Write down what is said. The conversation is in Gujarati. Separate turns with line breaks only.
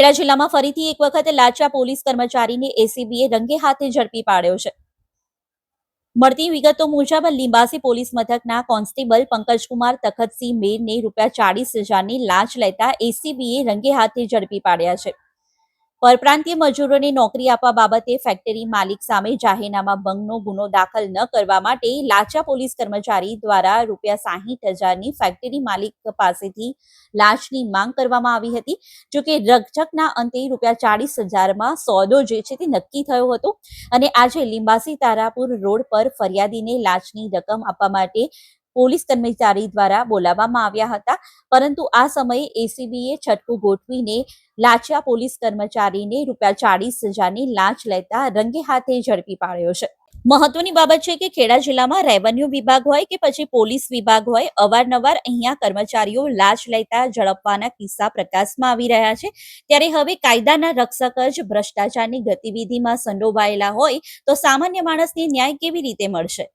ખેડા જિલ્લામાં ફરીથી એક વખત લાચા પોલીસ કર્મચારીને એસીબીએ રંગે હાથે ઝડપી પાડ્યો છે. મળતી વિગતો મુજબ, લીંબાસી પોલીસ મથકના કોન્સ્ટેબલ પંકજકુમાર તખતસિંહ મેરને રૂપિયા ચાળીસ હજારની લાંચ લેતા એસીબીએ રંગે હાથે ઝડપી પાડ્યા છે. પરપ્રાંતીય મજૂરોને નોકરી આપવા બાબતે ફેક્ટરી માલિક સામે જાહેરનામા ભંગનો ગુનો દાખલ ન કરવા માટે લાચા પોલીસ કર્મચારી દ્વારા રૂપિયા સાહીઠ હજારની ફેક્ટરી માલિક પાસેથી લાંચની માંગ કરવામાં આવી હતી. જોકે રકઝકના અંતે રૂપિયા ચાળીસ હજારમાં સોદો જે છે તે નક્કી થયો હતો અને આજે લીંબાસી તારાપુર રોડ પર ફરિયાદીને લાંચની રકમ આપવા માટે પોલીસ કર્મચારી દ્વારા બોલાવવામાં આવ્યા હતા. પરંતુ આ સમયે એસીબીએ છટકું ગોઠવીને લાચા પોલીસ કર્મચારીને રૂપિયા ચાળીસ હજારની લાંચ લેતા રંગે હાથે ઝડપી પાડ્યો છે. મહત્વની બાબત છે કે ખેડા જિલ્લામાં રેવન્યુ વિભાગ હોય કે પછી પોલીસ વિભાગ હોય, અવારનવાર અહીંયા કર્મચારીઓ લાંચ લેતા ઝડપવાના કિસ્સા પ્રકાશમાં આવી રહ્યા છે. ત્યારે હવે કાયદાના રક્ષક જ ભ્રષ્ટાચારની ગતિવિધિમાં સંડોવાયેલા હોય તો સામાન્ય માણસને ન્યાય કેવી રીતે મળશે?